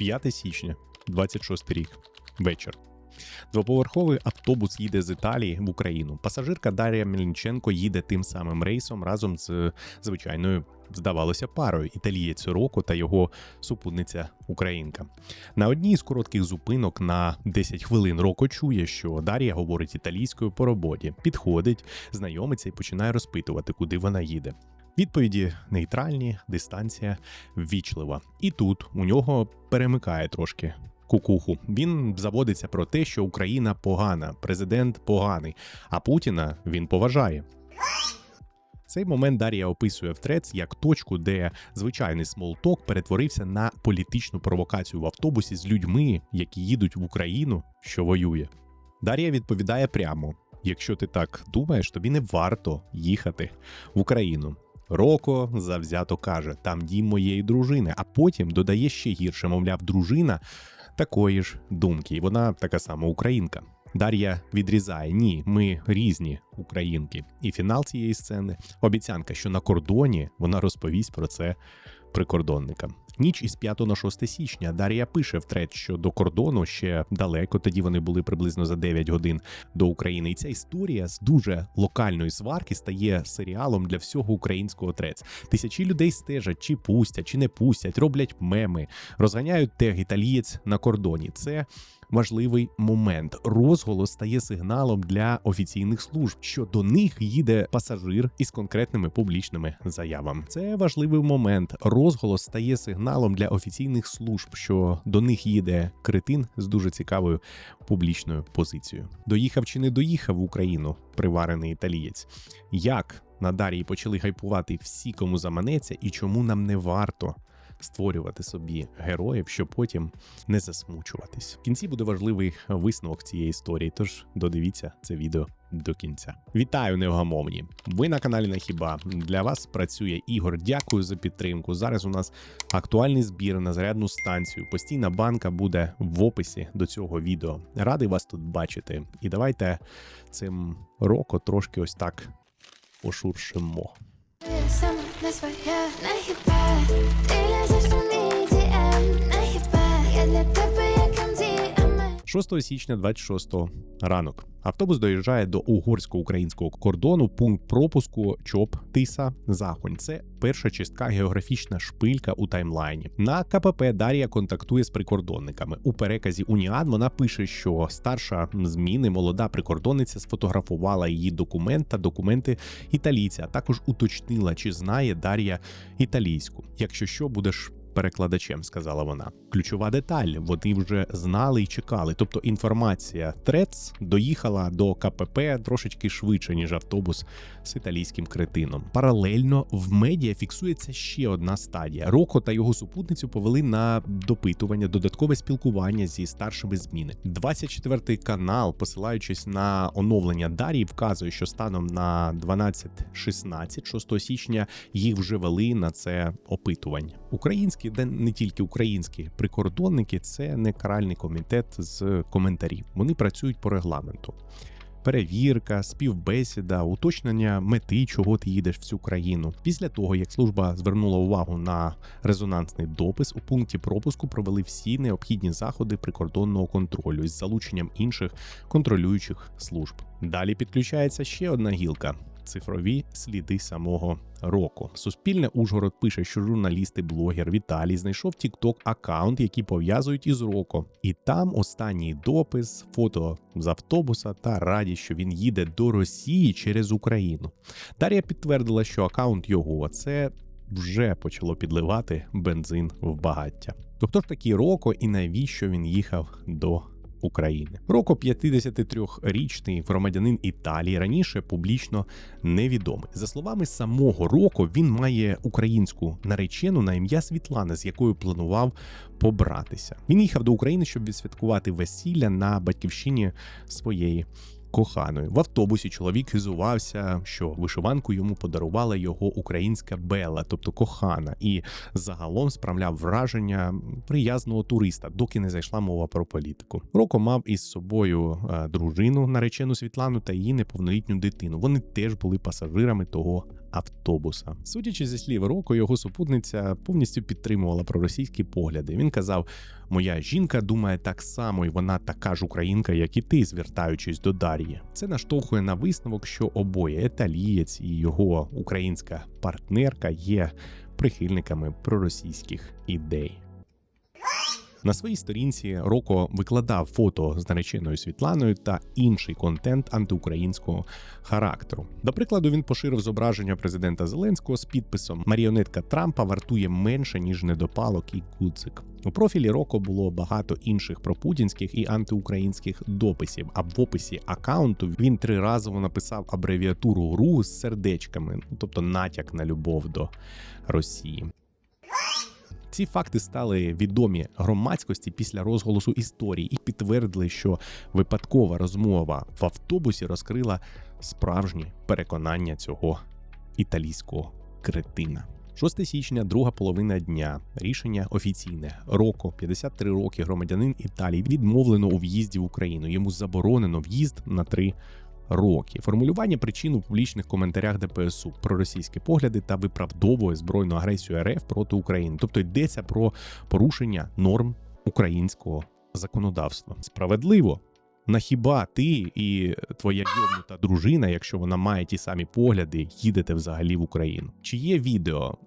5 січня, 26 рік, вечір. Двоповерховий автобус їде з Італії в Україну. Пасажирка Дар'я Мельниченко їде тим самим рейсом разом з звичайною, здавалося, парою італієць року та його супутниця Українка. На одній з коротких зупинок на 10 хвилин роко чує, що Дар'я говорить італійською по роботі, підходить, знайомиться і починає розпитувати, куди вона їде. Відповіді нейтральні, дистанція ввічлива. І тут у нього перемикає трошки кукуху. Він заводиться про те, що Україна погана, президент поганий, а Путіна він поважає. Цей момент Дар'я описує в трец як точку, де звичайний смолток перетворився на політичну провокацію в автобусі з людьми, які їдуть в Україну, що воює. Дар'я відповідає прямо: якщо ти так думаєш, тобі не варто їхати в Україну. Роко завзято каже: там дім моєї дружини, а потім додає ще гірше, мовляв, дружина такої ж думки, і вона така сама українка. Дар'я відрізає: ні, ми різні українки. І фінал цієї сцени обіцянка, що на кордоні вона розповість про це прикордонникам. Ніч із 5 на 6 січня Дар'я пише в трет, що до кордону ще далеко. Тоді вони були приблизно за 9 годин до України. І ця історія з дуже локальної сварки стає серіалом для всього українського трец. Тисячі людей стежать, чи пустять, чи не пустять, роблять меми, розганяють тег італієць на кордоні. Це важливий момент. Розголос стає сигналом для офіційних служб, що до них їде пасажир із конкретними публічними заявами. Це важливий момент. Розголос стає сигналом для офіційних служб, що до них їде кретин з дуже цікавою публічною позицією. Доїхав чи не доїхав в Україну приварений італієць? Як на Дарії почали гайпувати всі, кому заманеться, і чому нам не варто створювати собі героїв, щоб потім не засмучуватись. В кінці буде важливий висновок цієї історії. Тож додивіться це відео до кінця. Вітаю, невгамовні! Ви на каналі на хіба для вас працює Ігор. Дякую за підтримку. Зараз у нас актуальний збір на зарядну станцію. Постійна банка буде в описі до цього відео. Радий вас тут бачити. І давайте цим роко трошки ось так пошуршимо. Саме не своє не хіба Ти 6 січня 26 ранок. Автобус доїжджає до угорсько-українського кордону. Пункт пропуску ЧОП Тиса Захонь. Це перша чистка географічна шпилька у таймлайні. На КПП Дар'я контактує з прикордонниками. У переказі Уніан вона пише, що старша зміни молода прикордонниця сфотографувала її документ та документи італійця. Також уточнила, чи знає Дар'я італійську. Якщо що, будеш перекладачем, сказала вона. Ключова деталь. Вони вже знали і чекали. Тобто інформація Трец доїхала до КПП трошечки швидше, ніж автобус з італійським кретином. Паралельно в медіа фіксується ще одна стадія. Роко та його супутницю повели на допитування, додаткове спілкування зі старшими зміни. 24 канал, посилаючись на оновлення Дарії, вказує, що станом на 12.16, 6 січня, їх вже вели на це опитування. Українські, де не тільки українські прикордонники, це не каральний комітет з коментарів. Вони працюють по регламенту. Перевірка, співбесіда, уточнення мети, чого ти їдеш в цю країну. Після того, як служба звернула увагу на резонансний допис, у пункті пропуску провели всі необхідні заходи прикордонного контролю із залученням інших контролюючих служб. Далі підключається ще одна гілка. Цифрові сліди самого року. Суспільне Ужгород пише, що журналіст і блогер Віталій знайшов TikTok аккаунт, який пов'язують із Роко. І там останній допис, фото з автобуса та радість, що він їде до Росії через Україну. Дар'я підтвердила, що аккаунт його це вже почало підливати бензин в багаття. То хто ж такий Роко і навіщо він їхав до України. Роко 53-річний громадянин Італії раніше публічно невідомий. За словами самого Роко, він має українську наречену на ім'я Світлана, з якою планував побратися. Він їхав до України, щоб відсвяткувати весілля на батьківщині своєї. Коханою в автобусі чоловік хизувався, що вишиванку йому подарувала його українська Бела, тобто кохана, і загалом справляв враження приязного туриста, доки не зайшла мова про політику. Роко мав із собою е, дружину, наречену Світлану та її неповнолітню дитину. Вони теж були пасажирами того автобуса. Судячи зі слів року, його супутниця повністю підтримувала проросійські погляди. Він казав: Моя жінка думає так само, і вона така ж українка, як і ти, звертаючись до Дар'ї. Це наштовхує на висновок, що обоє еталієць і його українська партнерка є прихильниками проросійських ідей. На своїй сторінці Роко викладав фото з нареченою Світланою та інший контент антиукраїнського характеру. До прикладу, він поширив зображення президента Зеленського з підписом Маріонетка Трампа вартує менше ніж недопалок і гудзик. У профілі Роко було багато інших пропутінських і антиукраїнських дописів. А в описі акаунту він триразово написав абревіатуру РУ з сердечками, ну, тобто натяк на любов до Росії. Ці факти стали відомі громадськості після розголосу історії і підтвердили, що випадкова розмова в автобусі розкрила справжні переконання цього італійського кретина. 6 січня, друга половина дня. Рішення офіційне. Роко, 53 роки, громадянин Італії, відмовлено у в'їзді в Україну. Йому заборонено в'їзд на три роки. Формулювання причин у публічних коментарях ДПСУ про російські погляди та виправдовує збройну агресію РФ проти України. Тобто йдеться про порушення норм українського законодавства. Справедливо. На хіба ти і твоя йобнута дружина, якщо вона має ті самі погляди, їдете взагалі в Україну? Чи є відео?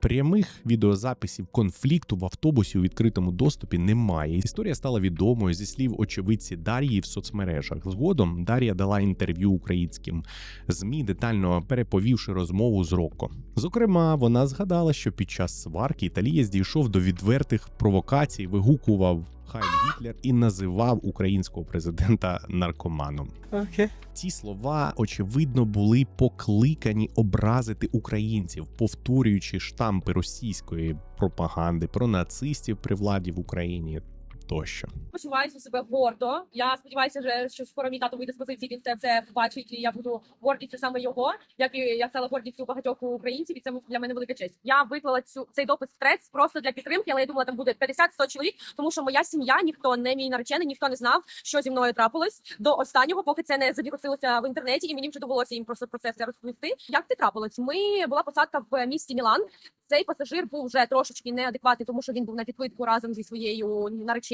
Прямих відеозаписів конфлікту в автобусі у відкритому доступі немає. Історія стала відомою зі слів очевидці Дар'ї в соцмережах. Згодом Дар'я дала інтерв'ю українським змі, детально переповівши розмову з Рокко. Зокрема, вона згадала, що під час сварки італієць дійшов до відвертих провокацій, вигукував Хайль Гітлер і називав українського президента наркоманом. Okay. Ці слова очевидно були покликані образити українців, повторюючи штампи російської пропаганди про нацистів при владі в Україні тощо. почуваюся себе гордо. Я сподіваюся, що скоро мій тато вийде з позиції, він це все побачить, і я буду гордістю саме його, як і я стала гордістю багатьох українців, і це для мене велика честь. Я виклала цю цей допис в трец просто для підтримки, але я думала, там буде 50-100 чоловік, тому що моя сім'я, ніхто не мій наречений, ніхто не знав, що зі мною трапилось до останнього, поки це не завірусилося в інтернеті, і мені вже довелося їм просто про це все розповісти. Як це трапилось? Ми була посадка в місті Мілан. Цей пасажир був вже трошечки неадекватний, тому що він був на підпитку разом зі своєю нареченою.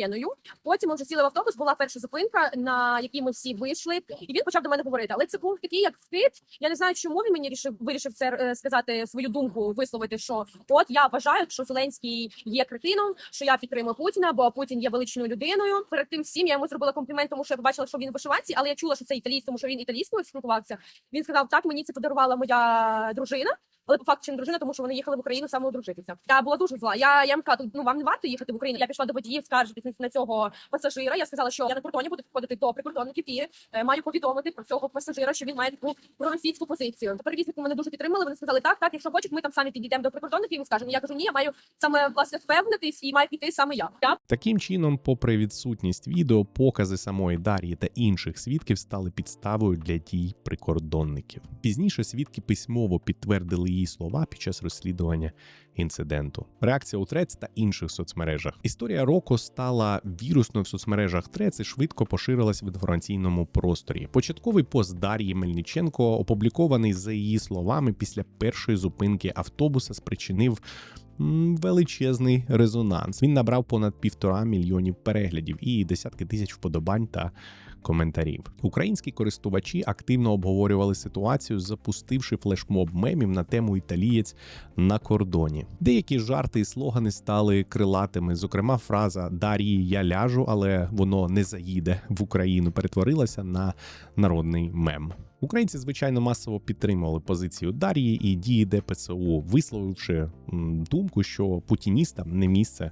Потім ми вже сіли в автобус. Була перша зупинка, на якій ми всі вийшли, і він почав до мене говорити. Але це був такий, як вкид. Я не знаю, чому він мені рішив вирішив це е, сказати свою думку, висловити. Що от я вважаю, що Зеленський є кретином, що я підтримую Путіна, бо Путін є величною людиною. Перед тим всім я йому зробила комплімент, тому що я побачила, що він вишиванці, але я чула, що це італійсь, тому що він італійською спілкувався. Він сказав: так, мені це подарувала моя дружина. Але по факту чи не дружина, тому що вони їхали в Україну саме одружитися. Я була дуже зла. Я, я їм сказала, ну вам не варто їхати в Україну. Я пішла до водіїв, скаржитись на цього пасажира. Я сказала, що я на кордоні буду підходити до прикордонників і е, маю повідомити про цього пасажира, що він має таку проросійську позицію. Перевізники мене дуже підтримали. Вони сказали, так, так, якщо хочуть, ми там самі підійдемо до прикордонників і скажемо. Я кажу, ні, я маю саме власне впевнитись і маю піти саме я. Я Таким чином, попри відсутність відео, покази самої Дар'ї та інших свідків стали підставою для дій прикордонників. Пізніше свідки письмово підтвердили її слова під час розслідування інциденту. Реакція у Трец та інших соцмережах. Історія Роко стала вірусною в соцмережах Трец і швидко поширилась в інформаційному просторі. Початковий пост Дар'ї Мельниченко, опублікований за її словами після першої зупинки автобуса, спричинив величезний резонанс. Він набрав понад півтора мільйонів переглядів і десятки тисяч вподобань та коментарів. Українські користувачі активно обговорювали ситуацію, запустивши флешмоб мемів на тему італієць на кордоні. Деякі жарти і слогани стали крилатими. Зокрема, фраза Дар'ї я ляжу, але воно не заїде в Україну перетворилася на народний мем. Українці, звичайно, масово підтримували позицію Дар'ї і дії ДПСУ, висловивши думку, що путіністам не місце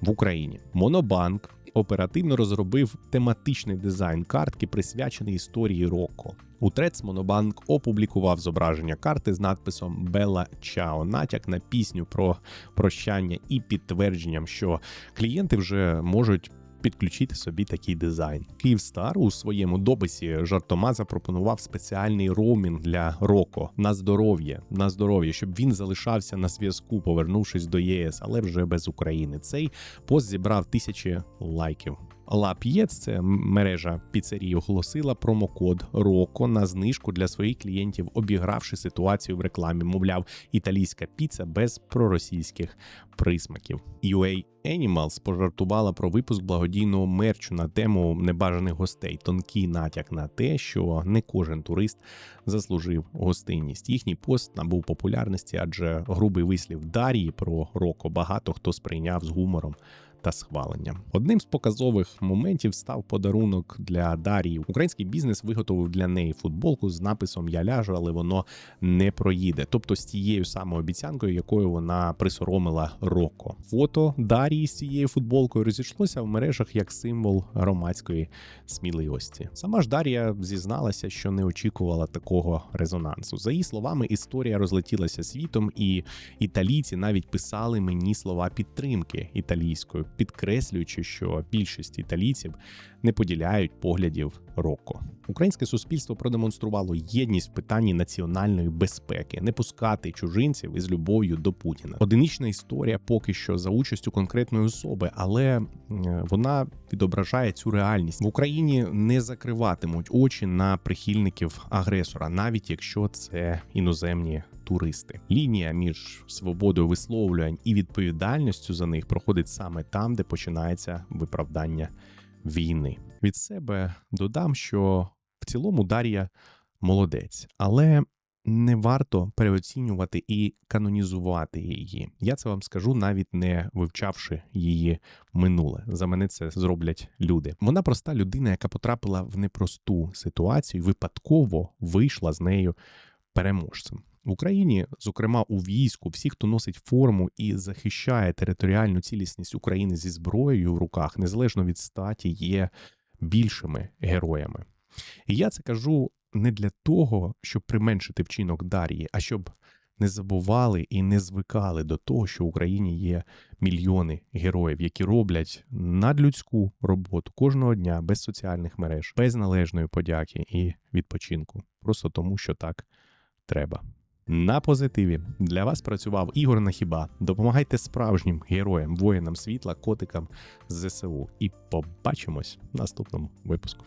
в Україні. Монобанк оперативно розробив тематичний дизайн картки, присвячений історії Роко. У Трец Монобанк опублікував зображення карти з надписом Бела Чао, натяк на пісню про прощання і підтвердженням, що клієнти вже можуть. Підключити собі такий дизайн. Київстар у своєму дописі жартома запропонував спеціальний роумінг для Роко на здоров'я, на здоров'я, щоб він залишався на зв'язку, повернувшись до ЄС, але вже без України. Цей пост зібрав тисячі лайків. La це мережа піцерій, оголосила промокод РОКО на знижку для своїх клієнтів, обігравши ситуацію в рекламі. Мовляв, італійська піца без проросійських присмаків. UA Animals пожартувала про випуск благодійного мерчу на тему небажаних гостей. Тонкий натяк на те, що не кожен турист заслужив гостинність. Їхній пост набув популярності, адже грубий вислів Дарії про Роко багато хто сприйняв з гумором. Та схваленням. Одним з показових моментів став подарунок для Дарії. Український бізнес виготовив для неї футболку з написом Я ляжу, але воно не проїде. Тобто з тією самою обіцянкою, якою вона присоромила Роко. Фото Дарії з цією футболкою розійшлося в мережах як символ громадської сміливості. Сама ж Дар'я зізналася, що не очікувала такого резонансу. За її словами, історія розлетілася світом, і італійці навіть писали мені слова підтримки італійською, підкреслюючи, що більшість італійців не поділяють поглядів Роко. Українське суспільство продемонструвало єдність в питанні національної безпеки, не пускати чужинців із любов'ю до Путіна. Одинична історія поки що за участю конкретної особи, але е, вона відображає цю реальність в Україні. Не закриватимуть очі на прихильників агресора, навіть якщо це іноземні. Туристи лінія між свободою висловлювань і відповідальністю за них проходить саме там, де починається виправдання війни. Від себе додам, що в цілому Дар'я молодець, але не варто переоцінювати і канонізувати її. Я це вам скажу, навіть не вивчавши її минуле. За мене це зроблять люди. Вона проста людина, яка потрапила в непросту ситуацію, випадково вийшла з нею переможцем. В Україні, зокрема у війську, всі, хто носить форму і захищає територіальну цілісність України зі зброєю в руках, незалежно від статі, є більшими героями. І я це кажу не для того, щоб применшити вчинок Дар'ї, а щоб не забували і не звикали до того, що в Україні є мільйони героїв, які роблять надлюдську роботу кожного дня без соціальних мереж, без належної подяки і відпочинку, просто тому, що так треба. На позитиві для вас працював Ігор Нахіба. Допомагайте справжнім героям, воїнам світла, котикам ЗСУ. І побачимось в наступному випуску.